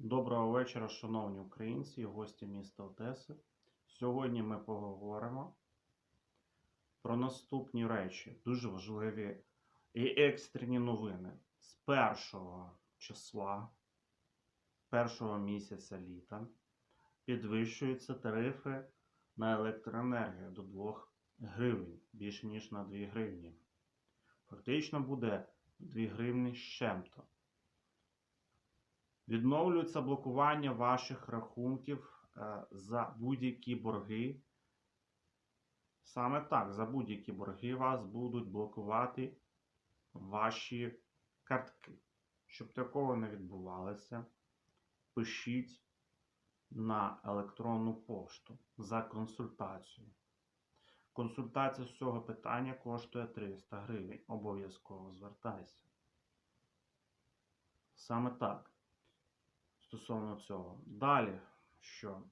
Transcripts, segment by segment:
Доброго вечора, шановні українці і гості міста Одеси. Сьогодні ми поговоримо про наступні речі, дуже важливі і екстрені новини. З першого числа, першого місяця літа підвищуються тарифи на електроенергію до 2 гривень, більше ніж на 2 гривні. Фактично буде 2 гривні з чим-то. Відновлюється блокування ваших рахунків е, за будь-які борги. Саме так, за будь-які борги вас будуть блокувати ваші картки. Щоб такого не відбувалося, пишіть на електронну пошту за консультацію. Консультація з цього питання коштує 300 гривень. Обов'язково звертайся. Саме так стосовно цього. Далі, що?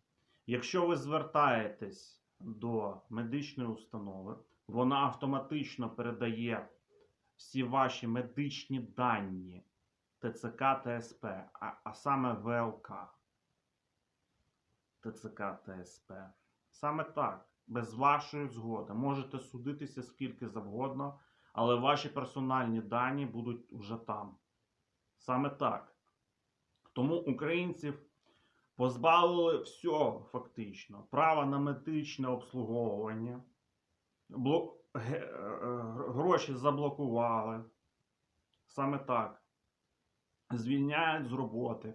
Якщо ви звертаєтесь до медичної установи, вона автоматично передає всі ваші медичні дані ТЦК ТСП, а, а саме ВЛК. ТЦК ТСП. Саме так, без вашої згоди. Можете судитися скільки завгодно, але ваші персональні дані будуть вже там. Саме так. Тому українців позбавили всього фактично. Права на медичне обслуговування, бло... ге- е, гроші заблокували. Саме так. Звільняють з роботи.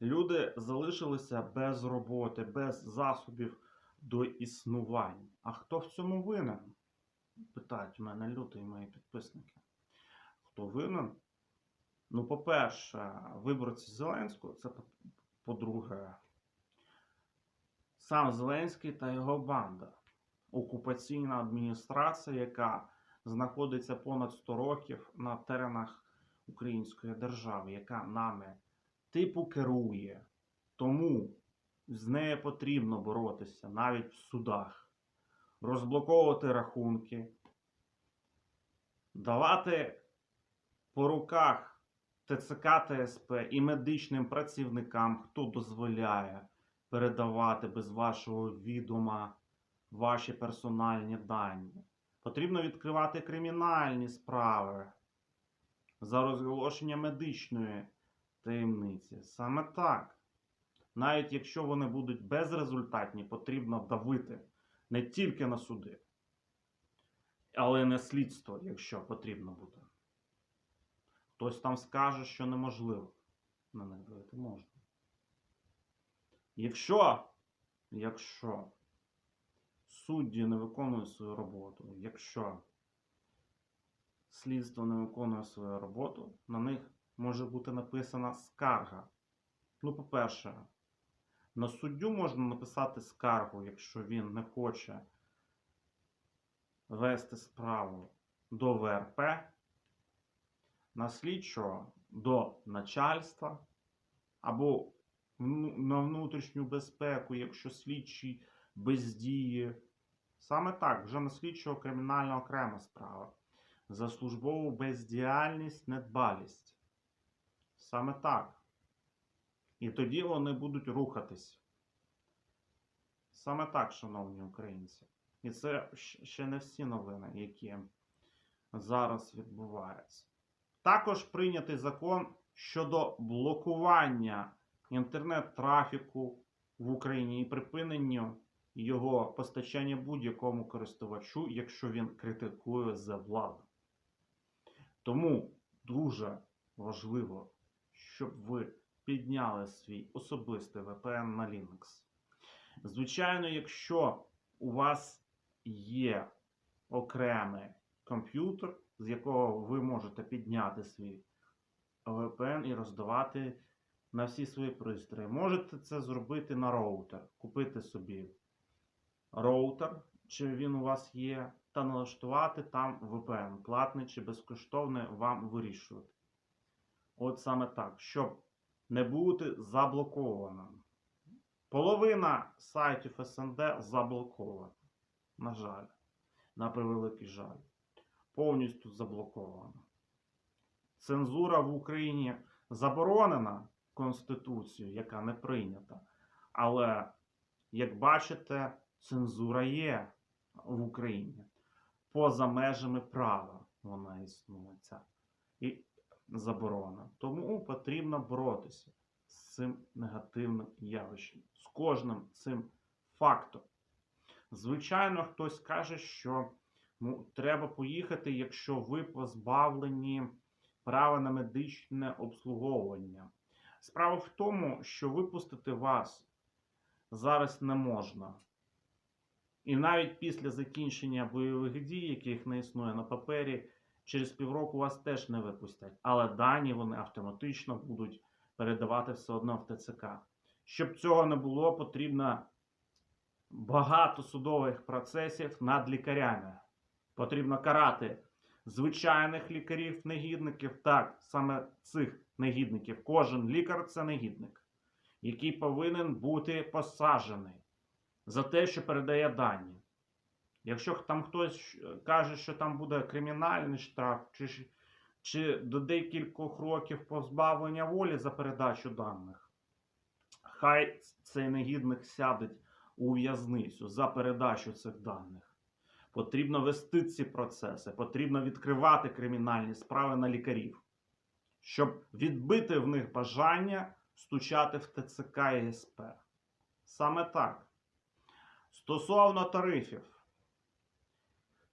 Люди залишилися без роботи, без засобів до існування. А хто в цьому винен? Питають мене люди і мої підписники. Хто винен? Ну, по-перше, виборці Зеленського, це по- по-друге, сам Зеленський та його банда. Окупаційна адміністрація, яка знаходиться понад 100 років на теренах Української держави, яка нами типу керує. Тому з нею потрібно боротися навіть в судах, розблоковувати рахунки, давати по руках ТЦК ТСП і медичним працівникам, хто дозволяє передавати без вашого відома ваші персональні дані. Потрібно відкривати кримінальні справи за розголошення медичної таємниці. Саме так. Навіть якщо вони будуть безрезультатні, потрібно давити не тільки на суди, але й на слідство, якщо потрібно буде. Хтось там скаже, що неможливо. На них давити можна. Якщо, якщо судді не виконують свою роботу, якщо слідство не виконує свою роботу, на них може бути написана скарга. Ну, по-перше, на суддю можна написати скаргу, якщо він не хоче вести справу до ВРП, на слідчого до начальства або на внутрішню безпеку, якщо слідчий бездіє. Саме так, вже на слідчого кримінальна окрема справа. За службову бездіяльність, недбалість. Саме так. І тоді вони будуть рухатись. Саме так, шановні українці. І це ще не всі новини, які зараз відбуваються. Також прийнятий закон щодо блокування інтернет-трафіку в Україні і припиненню його постачання будь-якому користувачу, якщо він критикує за владу. Тому дуже важливо, щоб ви підняли свій особистий VPN на Linux. Звичайно, якщо у вас є окремий комп'ютер, з якого ви можете підняти свій VPN і роздавати на всі свої пристрої. Можете це зробити на роутер, купити собі роутер, чи він у вас є, та налаштувати там VPN, платний чи безкоштовний, вам вирішувати. От саме так, щоб не бути заблокованим. Половина сайтів СНД заблокована. На жаль, на превеликий жаль. Повністю заблокована. Цензура в Україні заборонена, Конституцію, яка не прийнята. Але, як бачите, цензура є в Україні. Поза межами права вона існує. Ця і заборона. Тому потрібно боротися з цим негативним явищем, з кожним цим фактом. Звичайно, хтось каже, що ну, треба поїхати, якщо ви позбавлені права на медичне обслуговування. Справа в тому, що випустити вас зараз не можна. І навіть після закінчення бойових дій, яких не існує на папері, через півроку вас теж не випустять. Але дані вони автоматично будуть передавати все одно в ТЦК. Щоб цього не було, потрібно багато судових процесів над лікарями. Потрібно карати звичайних лікарів, негідників. Так, саме цих негідників. Кожен лікар це негідник, який повинен бути посаджений за те, що передає дані. Якщо там хтось каже, що там буде кримінальний штраф, чи, чи до декількох років позбавлення волі за передачу даних, хай цей негідник сяде у в'язницю за передачу цих даних. Потрібно вести ці процеси, потрібно відкривати кримінальні справи на лікарів, щоб відбити в них бажання стучати в ТЦК і СП. Саме так. Стосовно тарифів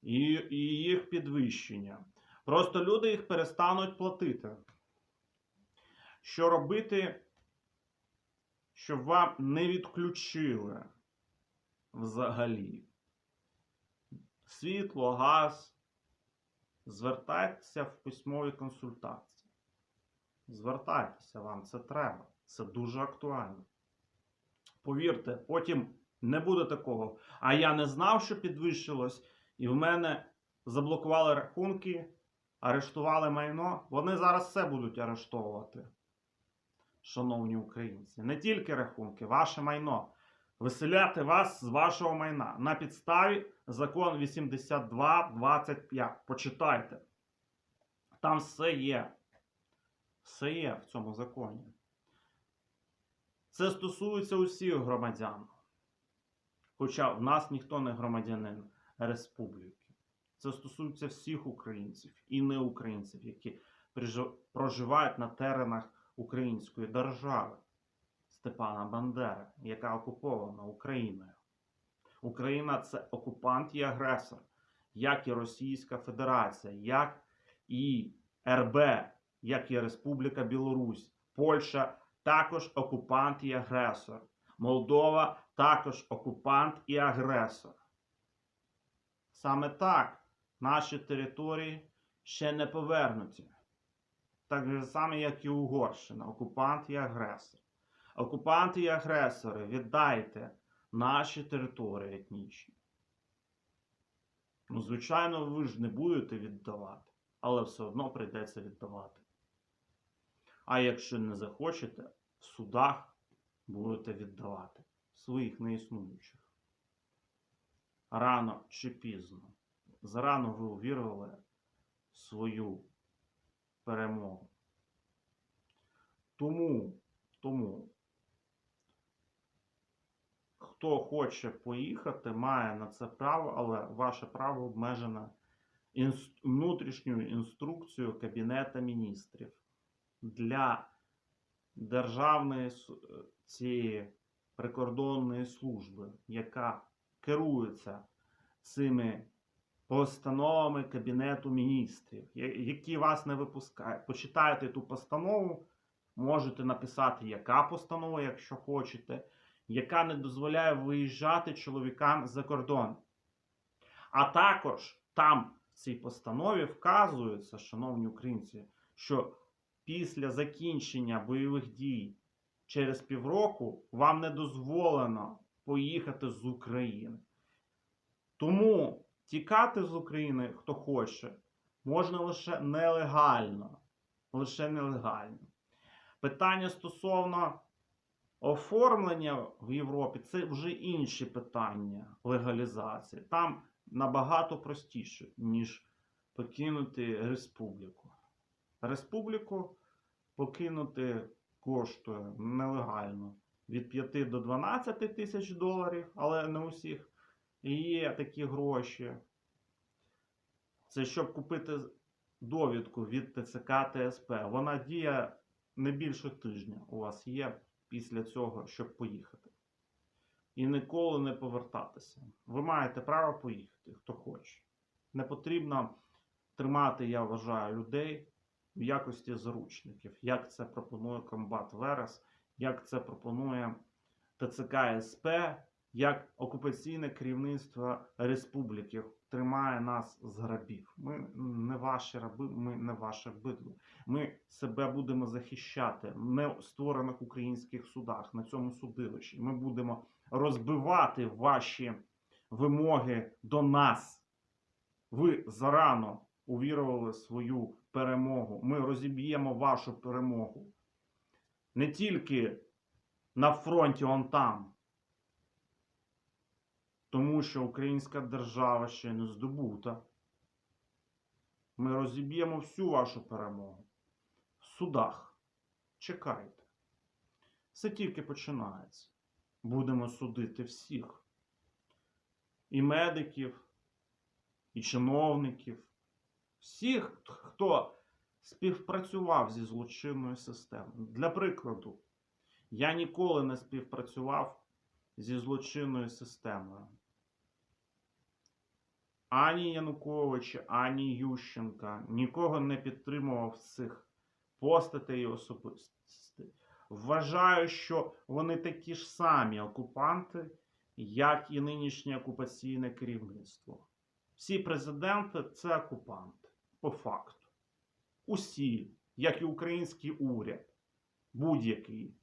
і, і їх підвищення. Просто люди їх перестануть платити. Що робити, щоб вам не відключили взагалі? Світло, газ. Звертайтеся в письмові консультації. Звертайтеся, вам це треба. Це дуже актуально. Повірте, потім не буде такого. А я не знав, що підвищилось, і в мене заблокували рахунки, арештували майно. Вони зараз все будуть арештовувати. Шановні українці, не тільки рахунки, ваше майно. Виселяти вас з вашого майна на підставі закон 82.25. Почитайте. Там все є. Все є в цьому законі. Це стосується усіх громадян. Хоча в нас ніхто не громадянин республіки. Це стосується всіх українців і неукраїнців, які проживають на теренах української держави Степана Бандери, яка окупована Україною. Україна це окупант і агресор, як і Російська Федерація, як і РБ, як і Республіка Білорусь, Польща також окупант і агресор. Молдова також окупант і агресор. Саме так наші території ще не повернуті. Так же саме, як і Угорщина, окупант і агресор. Окупанти і агресори, віддайте наші території етнічні. Ну, звичайно, ви ж не будете віддавати, але все одно прийдеться віддавати. А якщо не захочете, в судах будете віддавати своїх неіснуючих. Рано чи пізно. Зарано ви увірували свою перемогу. Тому, тому, хто хоче поїхати, має на це право, але ваше право обмежено інс- внутрішньою інструкцією Кабінета міністрів для державної цієї прикордонної служби, яка керується цими постановами Кабінету міністрів, які вас не випускають. Почитайте ту постанову, можете написати, яка постанова, якщо хочете, яка не дозволяє виїжджати чоловікам за кордон. А також там в цій постанові вказується, шановні українці, що після закінчення бойових дій через півроку вам не дозволено поїхати з України. Тому тікати з України, хто хоче, можна лише нелегально. Лише нелегально. Питання стосовно оформлення в Європі це вже інші питання легалізації. Там набагато простіше, ніж покинути республіку. Республіку покинути коштує нелегально від 5 до 12 тисяч доларів, але не усіх є такі гроші. Це щоб купити довідку від ТЦК ТСП. Вона діє не більше тижня. У вас є після цього, щоб поїхати. І ніколи не повертатися. Ви маєте право поїхати, хто хоче. Не потрібно тримати, я вважаю, людей в якості заручників, як це пропонує комбат Верес, як це пропонує ТЦК СП, як окупаційне керівництво республіки тримає нас з грабів. Ми не ваші раби, ми не ваше бидло. Ми себе будемо захищати не в створених українських судах на цьому судилищі. Ми будемо розбивати ваші вимоги до нас. Ви зарано увірували свою перемогу. Ми розіб'ємо вашу перемогу. Не тільки на фронті он там. Тому що українська держава ще не здобута. Ми розіб'ємо всю вашу перемогу. В судах. Чекайте. Все тільки починається. Будемо судити всіх. І медиків, і чиновників, всіх, хто співпрацював зі злочинною системою. Для прикладу, я ніколи не співпрацював зі злочинною системою. Ані Януковича, ані Ющенка нікого не підтримував цих постатей і особистостей. Вважаю, що вони такі ж самі окупанти, як і нинішнє окупаційне керівництво. Всі президенти це окупанти, по факту. Усі, як і український уряд, будь-який.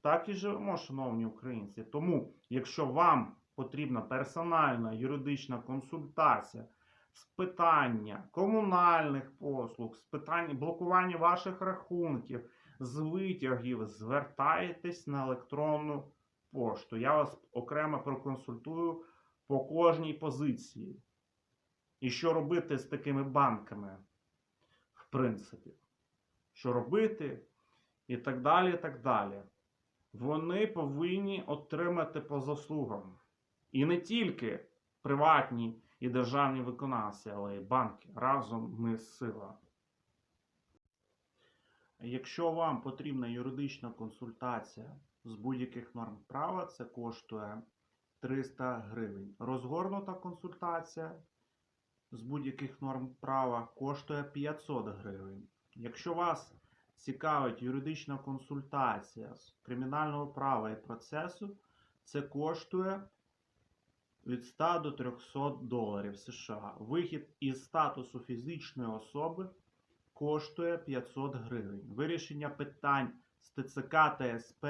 Так і живемо, шановні українці. Тому, якщо вам потрібна персональна юридична консультація з питання комунальних послуг, з питань блокування ваших рахунків, з витягів, звертайтесь на електронну пошту. Я вас окремо проконсультую по кожній позиції. І що робити з такими банками, в принципі. Що робити, і так далі, і так далі. Вони повинні отримати по заслугам. І не тільки приватні і державні виконавці, але й банки. Разом ми сила. Якщо вам потрібна юридична консультація з будь-яких норм права, це коштує 300 гривень. Розгорнута консультація з будь-яких норм права коштує 500 гривень. Якщо вас цікавить юридична консультація з кримінального права і процесу, це коштує від 100 до 300 доларів США. Вихід із статусу фізичної особи коштує 500 гривень. Вирішення питань з ТЦК та СП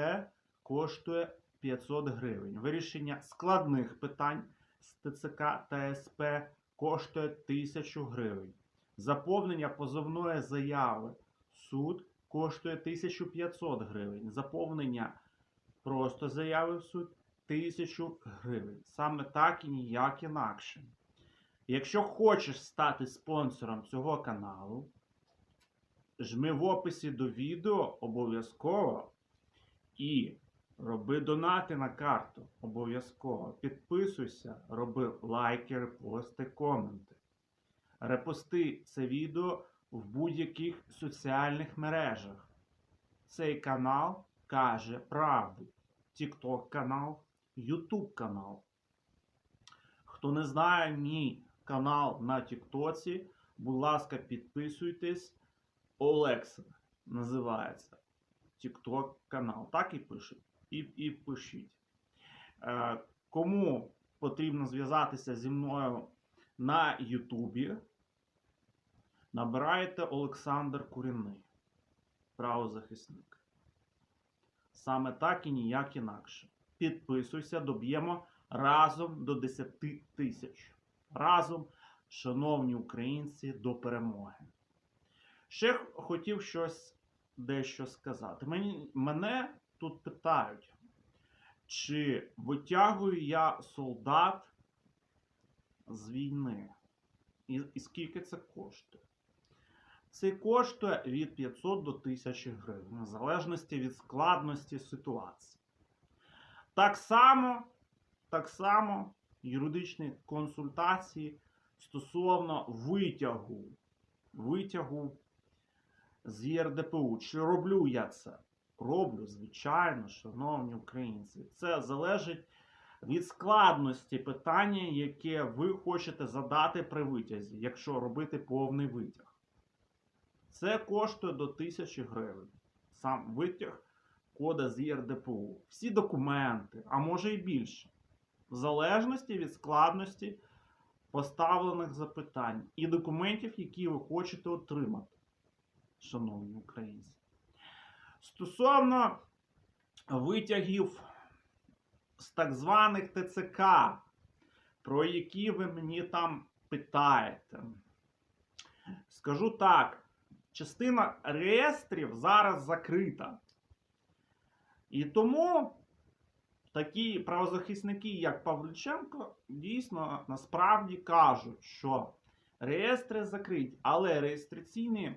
коштує 500 гривень. Вирішення складних питань з ТЦК та СП коштує 1000 гривень. Заповнення позовної заяви суд коштує 1500 гривень. Заповнення просто заяви в суд 1000 гривень. Саме так і ніяк інакше. Якщо хочеш стати спонсором цього каналу, жми в описі до відео обов'язково і роби донати на карту обов'язково. Підписуйся, роби лайки, репости, коменти. Репости це відео в будь-яких соціальних мережах. Цей канал каже правду. TikTok канал, YouTube канал. Хто не знає мій канал на Тіктоці, будь ласка, підписуйтесь. Олекса називається TikTok канал. Так і пишуть. І, і пишіть. Е, кому потрібно зв'язатися зі мною на Ютубі, набирайте Олександр Курінний, правозахисник. Саме так і ніяк інакше. Підписуйся, доб'ємо разом до 10 тисяч. Разом, шановні українці, до перемоги. Ще хотів щось дещо сказати. Мені, мене тут питають, чи витягую я солдат з війни? І, і скільки це коштує? Це коштує від 500 до 1000 гривень, в залежності від складності ситуації. Так само, так само юридичні консультації стосовно витягу, витягу з ЄРДПУ. Чи роблю я це? Роблю, звичайно, шановні українці. Це залежить від складності питання, яке ви хочете задати при витязі, якщо робити повний витяг. Це коштує до 1000 гривень. Сам витяг кода з ЄРДПУ. Всі документи, а може і більше. В залежності від складності поставлених запитань і документів, які ви хочете отримати, шановні українці. Стосовно витягів з так званих ТЦК, про які ви мені там питаєте. Скажу так, частина реєстрів зараз закрита. І тому такі правозахисники, як Павлюченко, дійсно насправді кажуть, що реєстри закриті, але реєстраційні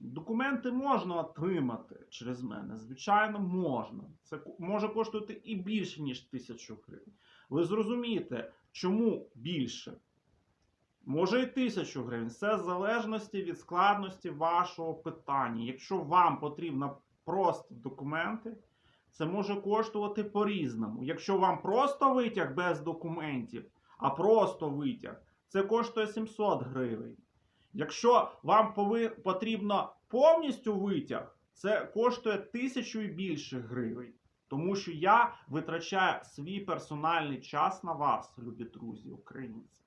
документи можна отримати через мене. Звичайно, можна. Це може коштувати і більше, ніж тисячу гривень. Ви зрозумієте, чому більше? Може і тисячу гривень. Це в залежності від складності вашого питання. Якщо вам потрібно просто документи, це може коштувати по-різному. Якщо вам просто витяг без документів, а просто витяг, це коштує 700 гривень. Якщо вам потрібно повністю витяг, це коштує тисячу і більше гривень. Тому що я витрачаю свій персональний час на вас, любі друзі, українці.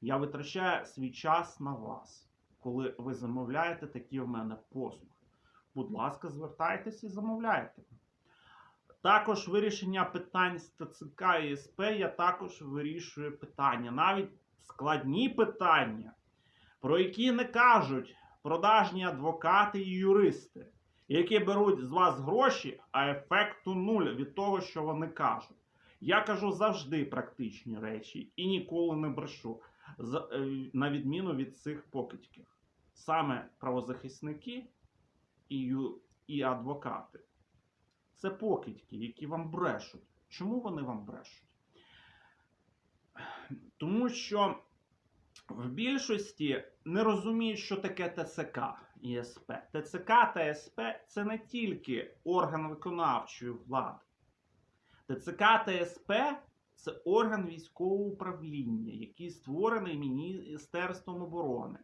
Я витрачаю свій час на вас, коли ви замовляєте такі в мене послуги. Будь ласка, звертайтеся і замовляйте. Також вирішення питань з ТЦК і СП я також вирішую питання. Навіть складні питання, про які не кажуть продажні адвокати і юристи, які беруть з вас гроші, а ефекту нуль від того, що вони кажуть. Я кажу завжди практичні речі і ніколи не брешу, е, на відміну від цих покидьків. Саме правозахисники і, і адвокати. Це покидьки, які вам брешуть. Чому вони вам брешуть? Тому що в більшості не розуміють, що таке ТЦК і. ТЦК та СП це не тільки орган виконавчої влади. ТЦК та СП це орган військового управління, який створений Міністерством оборони,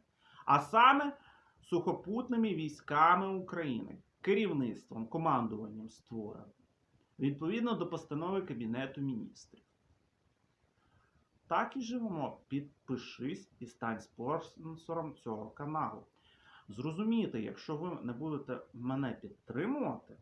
а саме сухопутними військами України, керівництвом, командуванням створений, відповідно до постанови Кабінету міністрів. Так і живемо. Підпишись і стань спонсором цього каналу. Зрозумійте, якщо ви не будете мене підтримувати,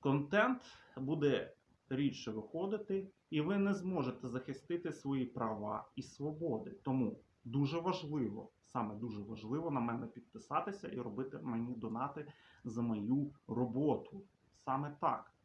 контент буде рідше виходити, і ви не зможете захистити свої права і свободи. Тому дуже важливо, саме дуже важливо на мене підписатися і робити мені донати за мою роботу. Саме так.